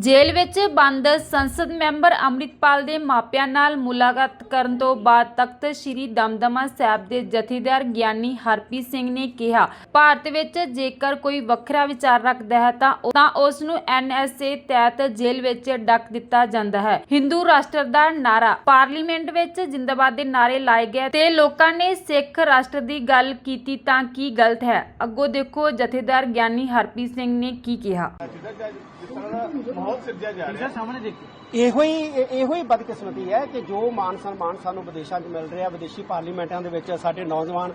ਜੇਲ੍ਹ ਵਿੱਚ ਬੰਦ ਸੰਸਦ ਮੈਂਬਰ ਅੰਮ੍ਰਿਤਪਾਲ ਦੇ ਮਾਪਿਆਂ ਨਾਲ ਮੁਲਾਕਾਤ ਕਰਨ ਤੋਂ ਬਾਅਦ ਤਖਤ ਸ੍ਰੀ ਦਮਦਮਾ ਸਾਹਿਬ ਦੇ ਜਥੇਦਾਰ ਗਿਆਨੀ ਹਰਪ੍ਰੀਤ ਸਿੰਘ ਨੇ ਕਿਹਾ, ਭਾਰਤ ਵਿੱਚ ਜੇਕਰ ਕੋਈ ਵੱਖਰਾ ਵਿਚਾਰ ਰੱਖਦਾ ਹੈ ਤਾਂ ਤਾਂ ਉਸ ਨੂੰ ਐਨਐਸਏ ਤਹਿਤ ਜੇਲ੍ਹ ਵਿੱਚ ਡੱਕ ਦਿੱਤਾ ਜਾਂਦਾ ਹੈ। ਹਿੰਦੂ ਰਾਸ਼ਟਰ ਦਾ ਨਾਰਾ, ਪਾਰਲੀਮੈਂਟ ਵਿੱਚ ਜਿੰਦਾਬਾਦ ਦੇ ਨਾਰੇ ਲਾਏ ਗਏ ਤੇ ਲੋਕਾਂ ਨੇ ਸਿੱਖ ਰਾਸ਼ਟਰ ਦੀ ਗੱਲ ਕੀਤੀ ਤਾਂ ਕੀ ਗਲਤ ਹੈ? ਅੱਗੋਂ ਦੇਖੋ ਜਥੇਦਾਰ ਗਿਆਨੀ ਹਰਪ੍ਰੀਤ ਸਿੰਘ ਨੇ ਕੀ ਕਿਹਾ। ਜਿਸ ਤਰ੍ਹਾਂ ਦਾ ਮਾਹੌਲ ਸਿਰਜਿਆ ਜਾ ਰਿਹਾ। ਸਾਹਮਣੇ ਦੇਖੀ। ਇਹੋ ਹੀ ਇਹੋ ਹੀ ਬਦਕਿਸਮਤੀ ਹੈ ਕਿ ਜੋ ਮਾਨ ਸਨਮਾਨ ਸਾਨੂੰ ਵਿਦੇਸ਼ਾਂ 'ਚ ਮਿਲ ਰਿਹਾ ਵਿਦੇਸ਼ੀ ਪਾਰਲੀਮੈਂਟਾਂ ਦੇ ਵਿੱਚ ਸਾਡੇ ਨੌਜਵਾਨ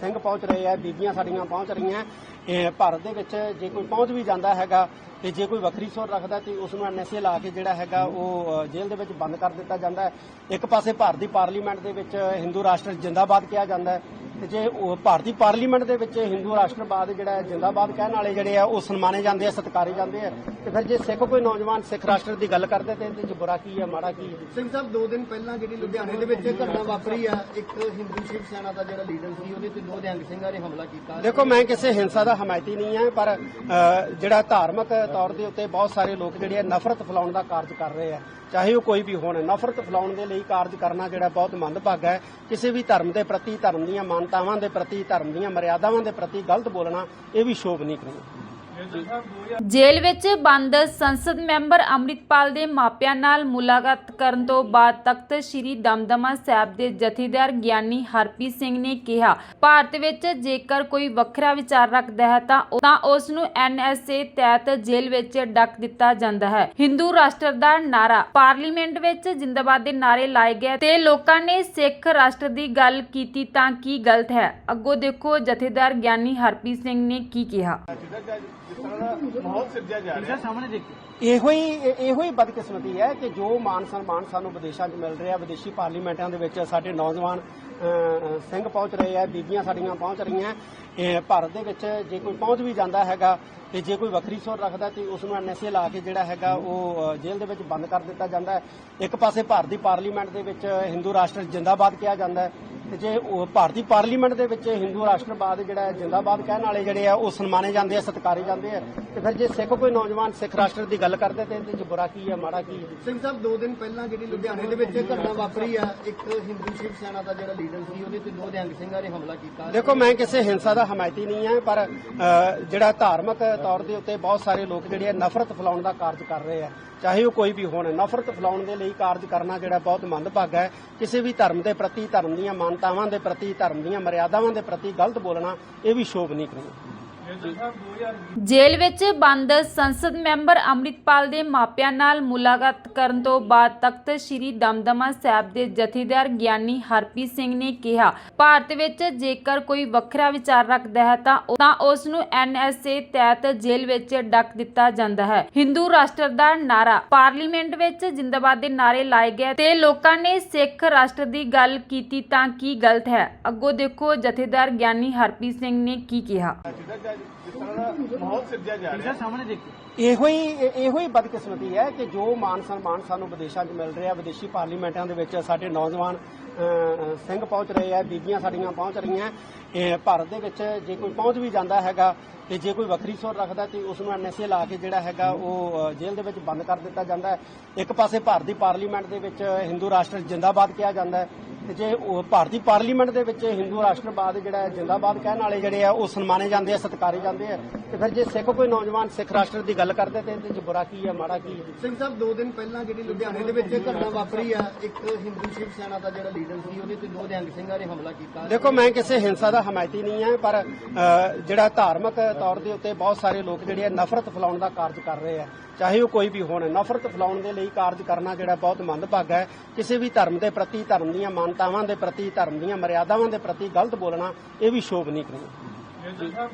ਸਿੰਘ ਪਹੁੰਚ ਰਹੇ ਆ ਬੀਬੀਆਂ ਸਾਡੀਆਂ ਪਹੁੰਚ ਰਹੀਆਂ ਇਹ ਭਾਰਤ ਦੇ ਵਿੱਚ ਜੇ ਕੋਈ ਪਹੁੰਚ ਵੀ ਜਾਂਦਾ ਹੈਗਾ ਤੇ ਜੇ ਕੋਈ ਵੱਖਰੀ ਸੁਰ ਰੱਖਦਾ ਤੇ ਉਸ ਨੂੰ ਐਨਐਸਏ ਲਾ ਕੇ ਜਿਹੜਾ ਹੈਗਾ ਉਹ ਜੇਲ੍ਹ ਦੇ ਵਿੱਚ ਬੰਦ ਕਰ ਦਿੱਤਾ ਜਾਂਦਾ ਹੈ। ਇੱਕ ਪਾਸੇ ਭਾਰਤ ਦੀ ਪਾਰਲੀਮੈਂਟ ਦੇ ਵਿੱਚ ਹਿੰਦੂ ਰਾਸ਼ਟਰ ਜਿੰਦਾਬਾਦ ਕਿਹਾ ਜਾਂਦਾ ਹੈ। ਤੇ ਜੇ ਉਹ ਭਾਰਤੀ ਪਾਰਲੀਮੈਂਟ ਦੇ ਵਿੱਚ ਹਿੰਦੂ ਰਾਸ਼ਟਰਵਾਦ ਜਿਹੜਾ ਹੈ ਜਿੰਦਾਬਾਦ ਕਹਿਣ ਵਾਲੇ ਜਿਹੜੇ ਆ ਉਹ ਸਨਮਾਨੇ ਜਾਂਦੇ ਆ ਸਤਿਕਾਰੇ ਜਾਂਦੇ ਆ। ਤੇ ਫਿਰ ਜੇ ਸਿੱਖ ਕੋਈ ਨੌਜਵਾਨ ਸਿੱਖ ਰਾਸ਼ਟਰ ਦੀ ਗੱਲ ਕਰਦੇ ਤੇ ਇਹਦੇ ਚ ਬੁਰਾ ਕੀ ਹੈ ਮਾੜਾ ਕੀ? ਹੈ ਸਿੰਘ ਸਾਹਿਬ ਦੋ ਦਿਨ ਪਹਿਲਾਂ ਜਿਹੜੀ ਲੁਧਿਆਣੇ ਦੇ ਵਿੱਚ ਘਟਨਾ ਵਾਪਰੀ ਆ ਇੱਕ ਹਿੰਦੂ ਸ਼ਿਵ ਸੈਨਾ ਦਾ ਜਿਹੜਾ ਲੀਡਰ ਸੀ ਉਹਦੇ ਤੇ ਦੋ ਨਿਹੰਗ ਸਿੰਘਾਂ ਨੇ ਹਮਲਾ ਕੀਤਾ। ਦੇਖੋ ਮੈਂ ਕਿਸੇ ਹਿੰਸਾ ਦਾ ਹਮਾਇਤੀ ਨਹੀਂ ਹਾਂ ਪਰ ਜਿਹੜਾ ਧਾਰਮਿਕ ਤੌਰ ਦੇ ਉੱਤੇ ਬਹੁਤ ਸਾਰੇ ਲੋਕ ਜਿਹੜੇ ਆ ਨਫ਼ਰਤ ਫੈਲਾਉਣ ਦਾ ਕਾਰਜ ਕਰ ਰਹੇ ਆ। ਚਾਹੇ ਉਹ ਕੋਈ ਵੀ ਹੋਣ ਨਫ਼ਰਤ ਫੈਲਾਉਣ ਦੇ ਲਈ ਕਾਰਜ ਕਰਨਾ ਜਿਹੜਾ ਬਹੁਤ ਮੰਦਭਾਗਾ ਹੈ। ਕਿਸੇ ਵੀ ਧਰਮ ਦੇ ਪ੍ਰਤੀ ਧਰਮ ਦੀਆਂ ਮਾਨਤਾਵਾਂ ਦੇ ਪ੍ਰਤੀ, ਧਰਮ ਦੀਆਂ ਮਰਿਆਦਾਵਾਂ ਦੇ ਪ੍ਰਤੀ ਗਲਤ ਬੋਲਣਾ, ਇਹ ਵੀ ਸ਼ੋਭ ਨਹੀਂ ਕਰੂਗਾ। ਜੇਲ੍ਹ ਵਿੱਚ ਬੰਦ ਸੰਸਦ ਮੈਂਬਰ ਅੰਮ੍ਰਿਤਪਾਲ ਦੇ ਮਾਪਿਆਂ ਨਾਲ ਮੁਲਾਕਾਤ ਕਰਨ ਤੋਂ ਬਾਅਦ ਤਖਤ ਸ੍ਰੀ ਦਮਦਮਾ ਸਾਹਿਬ ਦੇ ਜਥੇਦਾਰ ਗਿਆਨੀ ਹਰਪ੍ਰੀਤ ਸਿੰਘ ਨੇ ਕਿਹਾ, ਭਾਰਤ ਵਿੱਚ ਜੇਕਰ ਕੋਈ ਵੱਖਰਾ ਵਿਚਾਰ ਰੱਖਦਾ ਹੈ ਤਾਂ ਤਾਂ ਉਸ ਨੂੰ ਐਨਐਸਏ ਤਹਿਤ ਜੇਲ੍ਹ ਵਿੱਚ ਡੱਕ ਦਿੱਤਾ ਜਾਂਦਾ ਹੈ। ਹਿੰਦੂ ਰਾਸ਼ਟਰ ਦਾ ਨਾਰਾ, ਪਾਰਲੀਮੈਂਟ ਵਿੱਚ ਜਿੰਦਾਬਾਦ ਦੇ ਨਾਰੇ ਲਾਏ ਗਏ ਤੇ ਲੋਕਾਂ ਨੇ ਸਿੱਖ ਰਾਸ਼ਟਰ ਦੀ ਗੱਲ ਕੀਤੀ ਤਾਂ ਕੀ ਗਲਤ ਹੈ? ਅੱਗੋਂ ਦੇਖੋ ਜਥੇਦਾਰ ਗਿਆਨੀ ਹਰਪ੍ਰੀਤ ਸਿੰਘ ਨੇ ਕੀ ਕਿਹਾ। ਇਹੋ ਹੀ ਇਹੋ ਹੀ ਬਦਕਿਸਮਤੀ ਹੈ ਕਿ ਜੋ ਮਾਨ ਸਨਮਾਨ ਸਾਨੂੰ ਵਿਦੇਸ਼ਾਂ 'ਚ ਮਿਲ ਰਿਹਾ ਵਿਦੇਸ਼ੀ ਪਾਰਲੀਮੈਂਟਾਂ ਦੇ ਵਿੱਚ ਸਾਡੇ ਨੌਜਵਾਨ ਸਿੰਘ ਪਹੁੰਚ ਰਹੇ ਆ ਬੀਬੀਆਂ ਸਾਡੀਆਂ ਪਹੁੰਚ ਰਹੀਆਂ। ਇਹ ਭਾਰਤ ਦੇ ਵਿੱਚ ਜੇ ਕੋਈ ਪਹੁੰਚ ਵੀ ਜਾਂਦਾ ਹੈਗਾ ਤੇ ਜੇ ਕੋਈ ਵੱਖਰੀ ਸੁਰ ਰੱਖਦਾ ਤੇ ਉਸ ਨੂੰ ਐਨਐਸਏ ਲਾ ਕੇ ਜਿਹੜਾ ਹੈਗਾ ਉਹ ਜੇਲ੍ਹ ਦੇ ਵਿੱਚ ਬੰਦ ਕਰ ਦਿੱਤਾ ਜਾਂਦਾ ਹੈ। ਇੱਕ ਪਾਸੇ ਭਾਰਤ ਦੀ ਪਾਰਲੀਮੈਂਟ ਦੇ ਵਿੱਚ ਹਿੰਦੂ ਰਾਸ਼ਟਰ ਜਿੰਦਾਬਾਦ ਕਿਹਾ ਜਾਂਦਾ ਹੈ। ਤੇ ਜੇ ਉਹ ਭਾਰਤੀ ਪਾਰਲੀਮੈਂਟ ਦੇ ਵਿੱਚ ਹਿੰਦੂ ਰਾਸ਼ਟਰਵਾਦ ਜਿਹੜਾ ਹੈ ਜਿੰਦਾਬਾਦ ਕਹਿਣ ਵਾਲੇ ਜਿਹੜੇ ਆ ਉਹ ਸਨਮਾਨੇ ਜਾਂਦੇ ਆ ਸਤਿਕਾਰੇ ਜਾਂਦੇ ਆ। ਤੇ ਫਿਰ ਜੇ ਸਿੱਖ ਕੋਈ ਨੌਜਵਾਨ ਸਿੱਖ ਰਾਸ਼ਟਰ ਦੀ ਗੱਲ ਕਰਦੇ ਤੇ ਇਹਦੇ ਚ ਬੁਰਾ ਕੀ ਹੈ ਮਾੜਾ ਕੀ? ਹੈ ਸਿੰਘ ਸਾਹਿਬ ਦੋ ਦਿਨ ਪਹਿਲਾਂ ਜਿਹੜੀ ਲੁਧਿਆਣੇ ਦੇ ਵਿੱਚ ਘਟਨਾ ਵਾਪਰੀ ਆ ਇੱਕ ਹਿੰਦੂ ਸ਼ਿਵ ਸੈਨਾ ਦਾ ਜਿਹੜਾ ਲੀਡਰ ਸੀ ਉਹਦੇ ਤੇ ਦੋ ਨਿਹੰਗ ਸਿੰਘਾਂ ਨੇ ਹਮਲਾ ਕੀਤਾ। ਦੇਖੋ ਮੈਂ ਕਿਸੇ ਹਿੰਸਾ ਦਾ ਹਮਾਇਤੀ ਨਹੀਂ ਹਾਂ ਪਰ ਜਿਹੜਾ ਧਾਰਮਿਕ ਤੌਰ ਦੇ ਉੱਤੇ ਬਹੁਤ ਸਾਰੇ ਲੋਕ ਜਿਹੜੇ ਆ ਨਫ਼ਰਤ ਫੈਲਾਉਣ ਦਾ ਕਾਰਜ ਕਰ ਰਹੇ ਆ। ਚਾਹੇ ਉਹ ਕੋਈ ਵੀ ਹੋਣ ਨਫ਼ਰਤ ਫੈਲਾਉਣ ਦੇ ਲਈ ਕਾਰਜ ਕਰਨਾ ਜਿਹੜਾ ਬਹੁਤ ਮੰਦਭਾਗਾ ਹੈ। ਕਿਸੇ ਵੀ ਧਰਮ ਦੇ ਪ੍ਰਤੀ ਧਰਮ ਦੀਆਂ ਮਾਨਤਾਵਾਂ ਦੇ ਪ੍ਰਤੀ, ਧਰਮ ਦੀਆਂ ਮਰਿਆਦਾਵਾਂ ਦੇ ਪ੍ਰਤੀ ਗਲਤ ਬੋਲਣਾ, ਇਹ ਵੀ ਸ਼ੋਭ ਨਹੀਂ ਕਰੂਗਾ। ਜੇਲ੍ਹ ਵਿੱਚ ਬੰਦ ਸੰਸਦ ਮੈਂਬਰ ਅੰਮ੍ਰਿਤਪਾਲ ਦੇ ਮਾਪਿਆਂ ਨਾਲ ਮੁਲਾਕਾਤ ਕਰਨ ਤੋਂ ਬਾਅਦ ਤਖਤ ਸ੍ਰੀ ਦਮਦਮਾ ਸਾਹਿਬ ਦੇ ਜਥੇਦਾਰ ਗਿਆਨੀ ਹਰਪ੍ਰੀਤ ਸਿੰਘ ਨੇ ਕਿਹਾ, ਭਾਰਤ ਵਿੱਚ ਜੇਕਰ ਕੋਈ ਵੱਖਰਾ ਵਿਚਾਰ ਰੱਖਦਾ ਹੈ ਤਾਂ ਤਾਂ ਉਸ ਨੂੰ ਐਨਐਸਏ ਤਹਿਤ ਜੇਲ੍ਹ ਵਿੱਚ ਡੱਕ ਦਿੱਤਾ ਜਾਂਦਾ ਹੈ। ਹਿੰਦੂ ਰਾਸ਼ਟਰ ਦਾ ਨਾਰਾ, ਪਾਰਲੀਮੈਂਟ ਵਿੱਚ ਜਿੰਦਾਬਾਦ ਦੇ ਨਾਰੇ ਲਾਏ ਗਏ ਤੇ ਲੋਕਾਂ ਨੇ ਸਿੱਖ ਰਾਸ਼ਟਰ ਦੀ ਗੱਲ ਕੀਤੀ ਤਾਂ ਕੀ ਗਲਤ ਹੈ? ਅੱਗੋਂ ਦੇਖੋ ਜਥੇਦਾਰ ਗਿਆਨੀ ਹਰਪ੍ਰੀਤ ਸਿੰਘ ਨੇ ਕੀ ਕਿਹਾ। ਮਾਹੌਲ ਸਿਰਜਿਆ ਜਾ ਰਿਹਾ। ਸਾਹਮਣੇ ਦੇਖੀ। ਇਹੋ ਹੀ ਇਹੋ ਹੀ ਬਦਕਿਸਮਤੀ ਹੈ ਕਿ ਜੋ ਮਾਨ ਸਨਮਾਨ ਸਾਨੂੰ ਵਿਦੇਸ਼ਾਂ 'ਚ ਮਿਲ ਰਿਹਾ ਵਿਦੇਸ਼ੀ ਪਾਰਲੀਮੈਂਟਾਂ ਦੇ ਵਿੱਚ ਸਾਡੇ ਨੌਜਵਾਨ ਸਿੰਘ ਪਹੁੰਚ ਰਹੇ ਆ ਬੀਬੀਆਂ ਸਾਡੀਆਂ ਪਹੁੰਚ ਰਹੀਆਂ। ਇਹ ਭਾਰਤ ਦੇ ਵਿੱਚ ਜੇ ਕੋਈ ਪਹੁੰਚ ਵੀ ਜਾਂਦਾ ਹੈਗਾ ਤੇ ਜੇ ਕੋਈ ਵੱਖਰੀ ਸੁਰ ਰੱਖਦਾ ਤੇ ਉਸ ਨੂੰ ਐਨਐਸਏ ਲਾ ਕੇ ਜਿਹੜਾ ਹੈਗਾ ਉਹ ਜੇਲ੍ਹ ਦੇ ਵਿੱਚ ਬੰਦ ਕਰ ਦਿੱਤਾ ਜਾਂਦਾ ਹੈ। ਇੱਕ ਪਾਸੇ ਭਾਰਤੀ ਪਾਰਲੀਮੈਂਟ ਦੇ ਵਿੱਚ ਹਿੰਦੂ ਰਾਸ਼ਟਰ ਜਿੰਦਾਬਾਦ ਕਿਹਾ ਜਾਂਦਾ ਹੈ। ਤੇ ਜੇ ਉਹ ਭਾਰਤੀ ਪਾਰਲੀਮੈਂਟ ਦੇ ਵਿੱਚ ਹਿੰਦੂ ਰਾਸ਼ਟਰਵਾਦ ਜਿਹੜਾ ਹੈ ਜਿੰਦਾਬਾਦ ਕਹਿਣ ਵਾਲੇ ਜਿਹੜੇ ਆ ਉਹ ਸਨਮਾਨੇ ਜਾਂਦੇ ਆ ਸਤਿਕਾਰੇ ਜਾਂਦੇ ਆ। ਤੇ ਫਿਰ ਜੇ ਸਿੱਖ ਕੋਈ ਨੌਜਵਾਨ ਸਿੱਖ ਰਾਸ਼ਟਰ ਦੀ ਗੱਲ ਕਰਦੇ ਤੇ ਇਹਦੇ ਚ ਬੁਰਾ ਕੀ ਹੈ ਮਾੜਾ ਕੀ ਹੈ ਸਿੰਘ ਸਾਹਿਬ ਦੋ ਦਿਨ ਪਹਿਲਾਂ ਜਿਹੜੀ ਲੁਧਿਆਣੇ ਦੇ ਵਿੱਚ ਘਟਨਾ ਵਾਪਰੀ ਆ ਇੱਕ ਹਿੰਦੂ ਸ਼ਿਵ ਸੈਨਾ ਦਾ ਜਿਹੜਾ ਲੀਡਰ ਸੀ ਉਹਦੇ ਤੇ ਦੋ ਨਿਹੰਗ ਸਿੰਘਾਂ ਨੇ ਹਮਲਾ ਕੀਤਾ। ਦੇਖੋ ਮੈਂ ਕਿਸੇ ਹਿੰਸਾ ਦਾ ਹਮਾਇਤੀ ਨਹੀਂ ਹਾਂ ਪਰ ਜਿਹੜਾ ਧਾਰਮਿਕ ਤੌਰ ਦੇ ਉੱਤੇ ਬਹੁਤ ਸਾਰੇ ਲੋਕ ਜਿਹੜੇ ਆ ਨਫ਼ਰਤ ਫੈਲਾਉਣ ਦਾ ਕਾਰਜ ਕਰ ਰਹੇ ਆ। ਚਾਹੇ ਉਹ ਕੋਈ ਵੀ ਹੋਣ ਨਫ਼ਰਤ ਫੈਲਾਉਣ ਦੇ ਲਈ ਕਾਰਜ ਕਰਨਾ ਜਿਹੜਾ ਬਹੁਤ ਮੰਦਭਾਗਾ ਹੈ। ਕਿਸੇ ਵੀ ਧਰਮ ਦੇ ਪ੍ਰਤੀ ਧਰਮ ਦੀਆਂ ਮਾਨਤਾਵਾਂ ਦੇ ਪ੍ਰਤੀ, ਧਰਮ ਦੀਆਂ ਮਰਿਆਦਾਵਾਂ ਦੇ ਪ੍ਰਤੀ ਗਲਤ ਬੋਲਣਾ, ਇਹ ਵੀ ਸ਼ੋਭ ਨਹੀਂ ਕਰੂਗਾ